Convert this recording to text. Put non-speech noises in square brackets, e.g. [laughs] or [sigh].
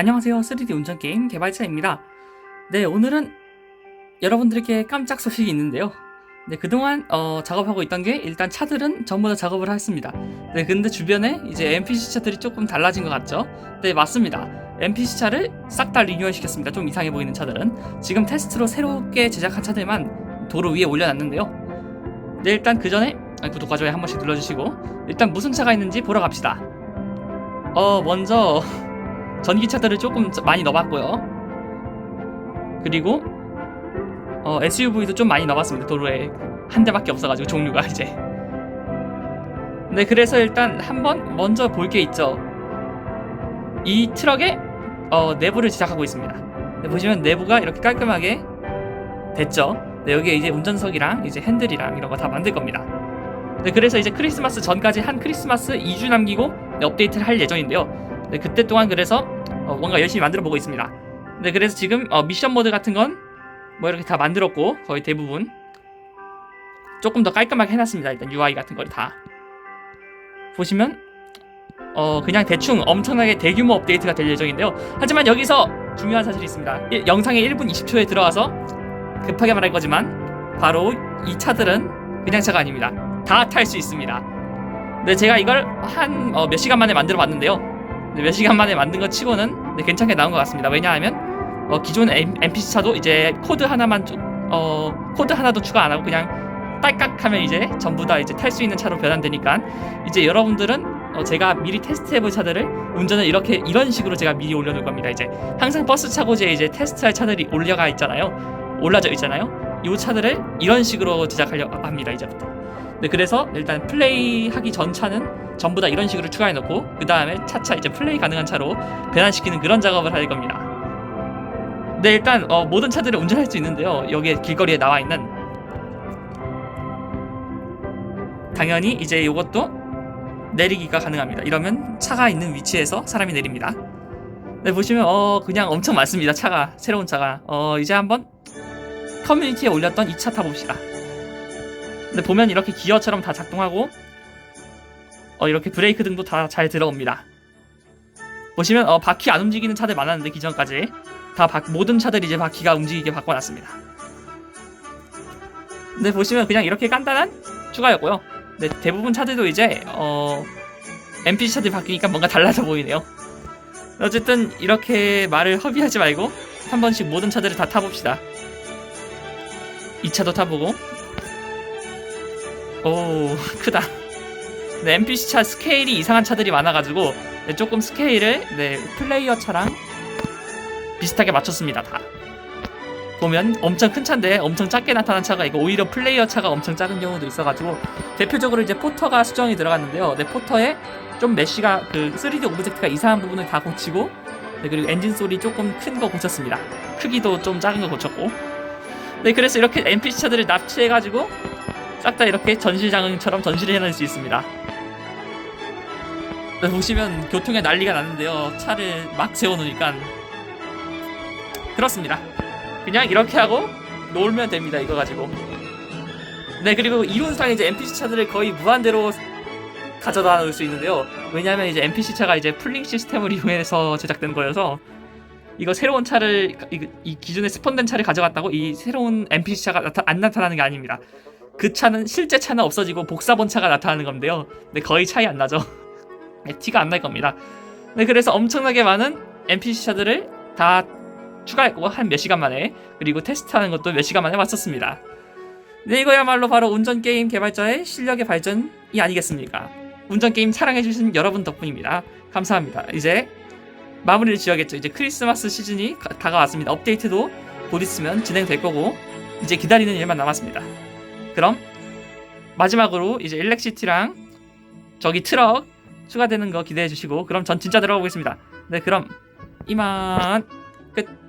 안녕하세요. 3D 운전 게임 개발자입니다. 네, 오늘은 여러분들에게 깜짝 소식이 있는데요. 네, 그동안 어, 작업하고 있던 게 일단 차들은 전부 다 작업을 했습니다. 네, 근데 주변에 이제 NPC 차들이 조금 달라진 것 같죠? 네, 맞습니다. NPC 차를 싹 다 리뉴얼 시켰습니다. 좀 이상해 보이는 차들은. 지금 테스트로 새롭게 제작한 차들만 도로 위에 올려놨는데요. 네, 일단 그 전에 구독과 좋아요 한 번씩 눌러주시고 일단 무슨 차가 있는지 보러 갑시다. 어, 먼저 전기차들을 조금 많이 넣어봤고요. 그리고 어, SUV도 좀 많이 넣어봤습니다. 도로에 한 대밖에 없어가지고 종류가 이제. 네, 그래서 일단 한번 먼저 볼 게 있죠. 이 트럭의 어, 내부를 제작하고 있습니다. 네, 보시면 내부가 이렇게 깔끔하게 됐죠. 네, 여기에 이제 운전석이랑 이제 핸들이랑 이런 거 다 만들 겁니다. 네, 그래서 이제 크리스마스 전까지 한 크리스마스 2주 남기고 네, 업데이트를 할 예정인데요. 네, 그때 동안 그래서 어, 뭔가 열심히 만들어 보고 있습니다. 네, 그래서 지금 어, 미션 모드 같은 건 뭐 이렇게 다 만들었고 거의 대부분 조금 더 깔끔하게 해놨습니다. 일단 UI 같은 걸 다 보시면 어 그냥 대충 엄청나게 대규모 업데이트가 될 예정인데요. 하지만 여기서 중요한 사실이 있습니다. 일- 영상의 1분 20초에 들어와서 급하게 말할 거지만 바로 이 차들은 그냥 차가 아닙니다. 다 탈 수 있습니다. 네, 제가 이걸 한 몇 시간 만에 만들어 봤는데요. 네, 몇 시간 만에 만든 것 치고는 네, 괜찮게 나온 것 같습니다. 왜냐하면 어, 기존 NPC 차도 이제 코드 하나만 좀- 어, 코드 하나도 추가 안 하고 그냥 딸깍하면 이제 전부 다 이제 탈 수 있는 차로 변환되니까 이제 여러분들은 어, 제가 미리 테스트해볼 차들을 운전을 이렇게 이런 식으로 제가 미리 올려놓을 겁니다. 이제 항상 버스 차고지에 이제 테스트할 차들이 올려가 있잖아요. 올라져 있잖아요. 이 차들을 이런 식으로 제작하려 합니다. 이제부터. 네, 그래서 일단 플레이하기 전 차는 전부 다 이런 식으로 추가해 놓고 그 다음에 차차 이제 플레이 가능한 차로 변환시키는 그런 작업을 할 겁니다. 네, 일단 어, 모든 차들을 운전할 수 있는데요. 여기에 길거리에 나와 있는 당연히 이제 이것도 내리기가 가능합니다. 이러면 차가 있는 위치에서 사람이 내립니다. 네, 보시면 어 그냥 엄청 많습니다. 차가 새로운 차가 어 이제 한번 커뮤니티에 올렸던 이차 타봅시다. 근데 보면 이렇게 기어처럼 다 작동하고 어 이렇게 브레이크 등도 다 잘 들어옵니다. 보시면 어 바퀴 안 움직이는 차들 많았는데 기존까지 다 바, 모든 차들이 이제 바퀴가 움직이게 바꿔놨습니다. 근데 보시면 그냥 이렇게 간단한 추가였고요. 네, 대부분 차들도 이제 어 NPC 차들이 바뀌니까 뭔가 달라져 보이네요. 어쨌든 이렇게 말을 허비하지 말고 한 번씩 모든 차들을 다 타봅시다. 이 차도 타보고 오 [laughs] 크다. 네, NPC 차 스케일이 이상한 차들이 많아가지고 네, 조금 스케일을 네, 플레이어 차랑 비슷하게 맞췄습니다 다. 보면 엄청 큰 차인데 엄청 작게 나타난 차가 있고 오히려 플레이어 차가 엄청 작은 경우도 있어가지고 대표적으로 이제 포터가 수정이 들어갔는데요. 네, 포터에 좀 메쉬가 그 3D 오브젝트가 이상한 부분을 다 고치고 네, 그리고 엔진 소리 조금 큰 거 고쳤습니다. 크기도 좀 작은 거 고쳤고 네, 그래서 이렇게 NPC 차들을 납치해가지고 싹 다 이렇게 전시장처럼 전시를 해낼 수 있습니다. 네, 보시면 교통에 난리가 났는데요. 차를 막 세워놓으니까 그렇습니다. 그냥 이렇게 하고 놀면 됩니다. 이거 가지고. 네 그리고 이론상 이제 NPC 차들을 거의 무한대로 가져다 놓을 수 있는데요. 왜냐하면 이제 NPC 차가 이제 풀링 시스템을 이용해서 제작된 거여서 이거 새로운 차를 이, 이 기존에 스폰된 차를 가져갔다고 이 새로운 NPC 차가 나타, 안 나타나는 게 아닙니다. 그 차는 실제 차는 없어지고 복사본 차가 나타나는 건데요. 네 거의 차이 안 나죠. [laughs] 네, 티가 안 날 겁니다. 네 그래서 엄청나게 많은 NPC 차들을 다 추가했고 한 몇 시간 만에 그리고 테스트하는 것도 몇 시간 만에 왔었습니다. 네 이거야말로 바로 운전 게임 개발자의 실력의 발전이 아니겠습니까? 운전 게임 사랑해주신 여러분 덕분입니다. 감사합니다. 이제 마무리를 지어야겠죠. 이제 크리스마스 시즌이 가- 다가왔습니다. 업데이트도 곧 있으면 진행될 거고 이제 기다리는 일만 남았습니다. 그럼 마지막으로 이제 일렉시티랑 저기 트럭 추가되는 거 기대해 주시고 그럼 전 진짜 들어가 보겠습니다. 네 그럼 이만 끝.